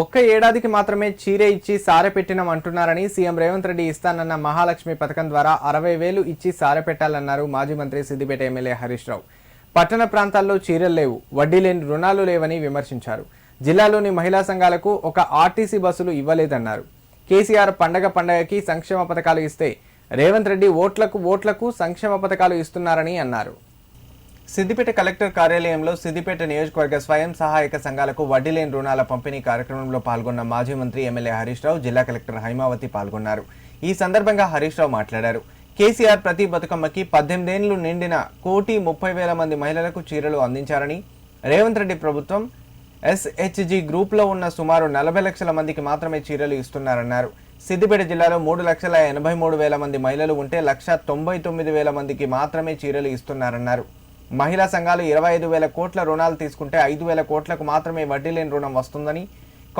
ఒక్క ఏడాదికి మాత్రమే చీరే ఇచ్చి సారె పెట్టినం అంటున్నారని సీఎం రేవంత్ రెడ్డి ఇస్తానన్న మహాలక్ష్మి పథకం ద్వారా అరవై వేలు ఇచ్చి సారె పెట్టాలన్నారు మాజీ మంత్రి సిద్దిపేట ఎమ్మెల్యే హరీష్ రావు. పట్టణ ప్రాంతాల్లో చీరలు లేవు వడ్డీ లేని రుణాలు లేవని విమర్శించారు. జిల్లాలోని మహిళా సంఘాలకు ఒక ఆర్టీసీ బస్సులు ఇవ్వలేదన్నారు. కేసీఆర్ పండగ పండగకి సంక్షేమ పథకాలు ఇస్తే రేవంత్ రెడ్డి ఓట్లకు ఓట్లకు సంక్షేమ పథకాలు ఇస్తున్నారని అన్నారు. సిద్దిపేట కలెక్టర్ కార్యాలయంలో సిద్దిపేట నియోజకవర్గ స్వయం సహాయక సంఘాలకు వడ్డీ లేని రుణాల పంపిణీ కార్యక్రమంలో పాల్గొన్న మాజీ మంత్రి ఎమ్మెల్యే హరీష్ రావు జిల్లా కలెక్టర్ హైమావతి పాల్గొన్నారు. ఈ సందర్భంగా హరీష్ రావు మాట్లాడారు. కేసీఆర్ ప్రతి బతుకమ్మకి పద్దెనిమిదేళ్ళు నిండిన కోటి ముప్పై వేల మంది మహిళలకు చీరలు అందించారని రేవంత్ రెడ్డి ప్రభుత్వం ఎస్హెచ్జి గ్రూప్లో ఉన్న సుమారు నలభై లక్షల మందికి మాత్రమే చీరలు ఇస్తున్నారన్నారు. సిద్దిపేట జిల్లాలో మూడు లక్షల ఎనభై మూడు వేల మంది మహిళలు ఉంటే లక్ష తొంభై తొమ్మిది వేల మందికి మాత్రమే చీరలు ఇస్తున్నారన్నారు. మహిళా సంఘాలు ఇరవై ఐదు వేల కోట్ల రుణాలు తీసుకుంటే ఐదు వేల కోట్లకు మాత్రమే వడ్డీ లేని రుణం వస్తుందని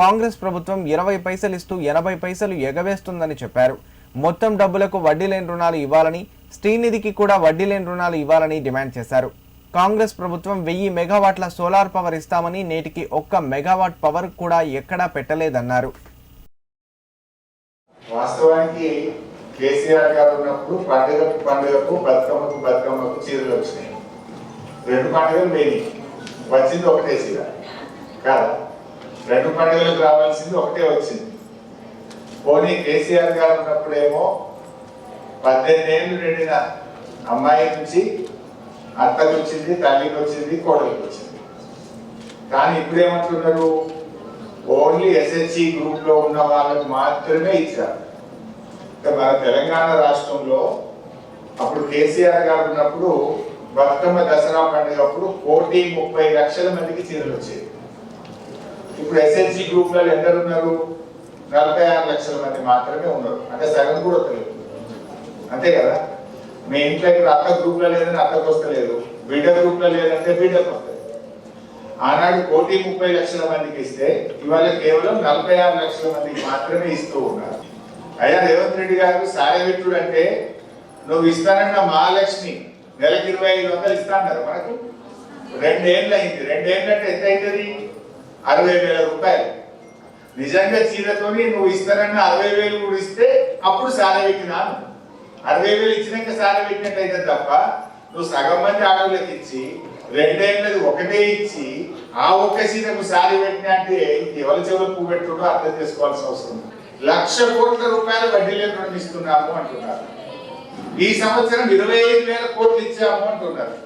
కాంగ్రెస్ ప్రభుత్వం ఇరవై పైసలు ఇస్తూ ఎనభై పైసలు ఎగవేస్తుందని చెప్పారు. మొత్తం డబ్బులకు వడ్డీ లేని రుణాలు ఇవ్వాలని శ్రీనిధికి కూడా వడ్డీ లేని రుణాలు ఇవ్వాలని డిమాండ్ చేశారు. కాంగ్రెస్ ప్రభుత్వం వెయ్యి మెగావాట్ల సోలార్ పవర్ ఇస్తామని నేటికి ఒక్క మెగావాట్ పవర్ కూడా ఎక్కడా పెట్టలేదన్నారు. వాస్తవానికి కేసీఆర్ గారు ఉన్నప్పుడు పండుగకు పండుగకు బతుకమ్మకు బతుకమ్మకు చీరలు వచ్చినాయి. రెండు పండుగలు లేని వచ్చింది ఒకటే చీర. కాదు. రెండు పండుగలకు రావాల్సింది ఒకటే వచ్చింది. పోనీ కేసీఆర్ గారు ఉన్నప్పుడేమో పద్దెనిమిది ఏళ్ళు నిండిన అమ్మాయి నుంచి అత్తకు వచ్చింది తల్లికి వచ్చింది కోడలికి వచ్చింది. కానీ ఇప్పుడు ఏమంటున్నారు ఓన్లీ ఎస్ఎస్సి గ్రూప్లో ఉన్న వాళ్ళకి మాత్రమే ఇచ్చారు. మన తెలంగాణ రాష్ట్రంలో అప్పుడు కేసీఆర్ గారు ఉన్నప్పుడు బతుకమ్మ దసరా పండుగప్పుడు కోటి ముప్పై లక్షల మందికి చీరలు వచ్చేది ఇప్పుడు ఎస్ఎస్సి గ్రూప్లలో ఎందరు ఉన్నారు? నలభై ఆరు లక్షల మంది మాత్రమే ఉన్నారు. అంటే సగం కూడా వస్తలేదు అంతే కదా? మీ ఇంట్లో ఇప్పుడు అత్త గ్రూప్లో లేదని అత్తకు వస్తలేదు. బిడ్డ గ్రూప్లో లేదంటే బిడ్డకు వస్తుంది ఆనాడు కోటి ముప్పై లక్షల మందికి ఇస్తే ఇవాళ కేవలం నలభై ఆరు లక్షల మందికి మాత్రమే ఇస్తూ ఉన్నారు. అయ్యా రేవంత్ రెడ్డి గారు సారవెట్టుడు అంటే నువ్వు ఇస్తానన్న మహాలక్ష్మి నెలకి ఇరవై ఐదు వందలు ఇస్తా అన్నారు మనకు. రెండేళ్ళు అయింది రెండేళ్ళంటే ఎంత అవుతుంది అరవై వేల రూపాయలు. నిజంగా చీరతోని నువ్వు ఇస్తానన్న అరవై వేలు కూడా ఇస్తే అప్పుడు సారవెట్టినాను అరవై వేలు ఇచ్చినాక సారవెట్టినట్టు అయితే తప్ప నువ్వు సగం మంది ఆడవులకు ఇచ్చి రెండేళ్ళది ఒకటే ఇచ్చి ఆ ఒక్క సీతకు సారి పెట్టిన అంటే ఎవరి చెవులు పువ్వు అర్థం చేసుకోవాల్సిన అవసరం లక్ష కోట్ల రూపాయలు వడ్డీ లేని రుణం ఇస్తున్నాము అంటున్నారు. ఈ సంవత్సరం ఇరవై ఐదు వేల కోట్లు ఇచ్చాము అంటున్నారు.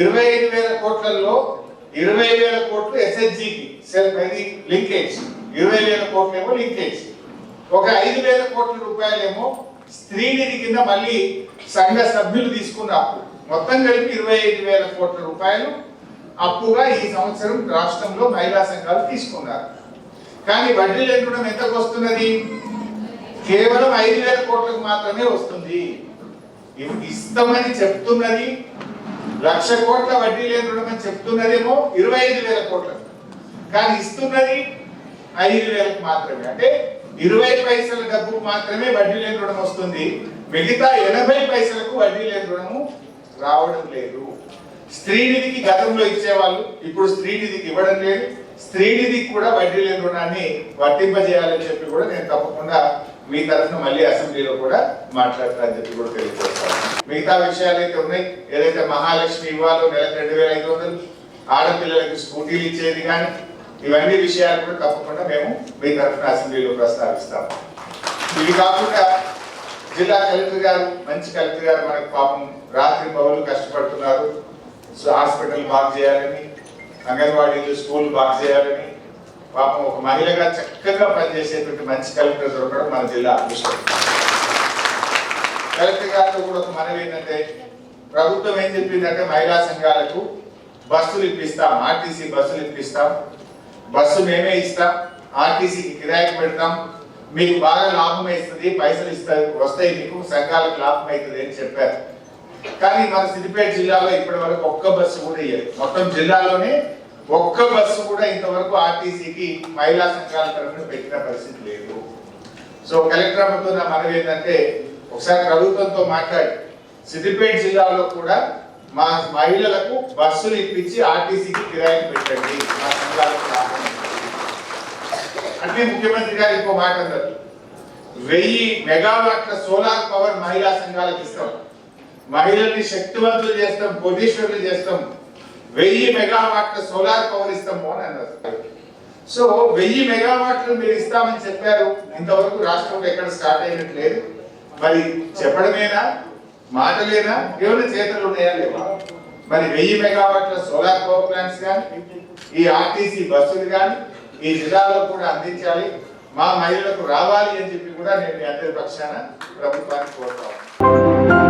ఇరవై ఐదు వేల కోట్లలో ఇరవై వేల కోట్లు ఎస్ఎస్జికి సెల్ఫ్ లింకేజ్ ఇరవై వేల కోట్లు ఏమో లింకేజ్ ఒక ఐదు వేల కోట్ల రూపాయలేమో స్త్రీ నిధి కింద మళ్ళీ సంఘ సభ్యులు తీసుకున్న అప్పు. మొత్తం కలిపి ఇరవై ఐదు వేల కోట్ల రూపాయలు అప్పుగా ఈ సంవత్సరం రాష్ట్రంలో మహిళా సంఘాలు తీసుకున్నారు. కానీ వడ్డీ లేకుండా ఎంతకు వస్తున్నది? కేవలం ఐదు వేల కోట్లకు మాత్రమే వస్తుంది. ఇస్తామని చెప్తున్నది. లక్ష కోట్ల వడ్డీ లేని రుణం అని చెప్తున్నదేమో ఇరవై ఐదు వేల కోట్ల. కానీ ఇస్తున్నది ఐదు వేలకు మాత్రమే. అంటే ఇరవై పైసల డబ్బుకు మాత్రమే వడ్డీ లేని రుణం వస్తుంది. మిగతా ఎనభై పైసలకు వడ్డీ లేని రుణము రావడం లేదు. స్త్రీనిధికి గతంలో ఇచ్చేవాళ్ళు ఇప్పుడు స్త్రీనిధికి ఇవ్వడం లేదు. స్త్రీనిధికి కూడా వడ్డీ లేని రుణాన్ని వర్తింపజేయాలని చెప్పి కూడా నేను తప్పకుండా మీ తరఫున మళ్ళీ అసెంబ్లీలో కూడా మాట్లాడతారని చెప్పి కూడా తెలియజేస్తాను. మిగతా విషయాలు అయితే ఉన్నాయి. ఏదైతే మహాలక్ష్మి ఇవ్వాలో నెలకు రెండు వేల ఐదు వందలు ఆడపిల్లలకు స్కూటీలు ఇచ్చేది కానీ ఇవన్నీ విషయాలు కూడా తప్పకుండా మేము మీ తరఫున అసెంబ్లీలో ప్రస్తావిస్తాం ఇవి కాకుండా జిల్లా కలెక్టర్ గారు మంచి కలెక్టర్ గారు మనకు పాపం రాత్రి పౌరులు కష్టపడుతున్నారు. హాస్పిటల్ బాగు చేయాలని అంగన్వాడీలు స్కూల్ బాగు చేయాలని పాపం ఒక మహిళగా చక్కగా పనిచేసేటువంటి మంచి కలెక్టర్ దొరకడం మన జిల్లా అదృష్టం. కలెక్టర్ గారితో కూడా ఒక మనవి ఏంటంటే ప్రభుత్వం ఏం చెప్పిందంటే మహిళా సంఘాలకు బస్సులు ఇప్పిస్తాం ఆర్టీసీ బస్సులు ఇప్పిస్తాం. బస్సు మేమే ఇస్తాం ఆర్టీసీకి కిరాయికి పెడతాం. మీకు బాగా లాభం అవుతుంది పైసలు ఇస్తారు వస్తాయి మీకు సంఘాలకు లాభం అవుతుంది అని చెప్పారు. కానీ మన సిద్దిపేట జిల్లాలో ఇప్పటి వరకు ఒక్క బస్సు కూడా ఇయ్యలేదు. మొత్తం జిల్లాలోనే ఒక్క బస్సు కూడా ఇంతవరకు ఆర్టీసీకి మహిళా సంఘాల తరఫున పెట్టిన పరిస్థితి లేదు. సో కలెక్టర్ అమ్మతో నా మనవి ఏంటంటే ఒకసారి ప్రభుత్వంతో మాట్లాడి సిద్దిపేట జిల్లాలో కూడా మా మహిళలకు బస్సులు ఇప్పించి ఆర్టీసీకి కిరాయికి పెట్టండి. మా సంఘాలకు అంటే ముఖ్యమంత్రి గారు ఇంకో మాట అన్నారు. వెయ్యి మెగావాట్ల సోలార్ పవర్ మహిళా సంఘాలకు ఇస్తాం. మహిళల్ని శక్తివంతులు చేస్తాం కోటీశ్వరులు చేస్తాం. వెయ్యి మెగావాట్ల సోలార్ పవర్ ఇస్తాము అని అన్నారు. సో వెయ్యి మెగావాట్లు మీరు ఇస్తామని చెప్పారు. ఇంతవరకు రాష్ట్రంలో ఎక్కడ స్టార్ట్ అయినట్లేదు. మరి చెప్పడమేనా? మాటలేనా? కేవలం చేతులు ఉన్నాయా లేవా? మరి వెయ్యి మెగావాట్ల సోలార్ పవర్ ప్లాంట్స్ కానీ ఈ ఆర్టీసీ బస్సులు కానీ ఈ జిల్లాలో కూడా అందించాలి. మా మహిళలకు రావాలి అని చెప్పి కూడా నేను మీ అందరి పక్షాన ప్రభుత్వానికి కోరుతాను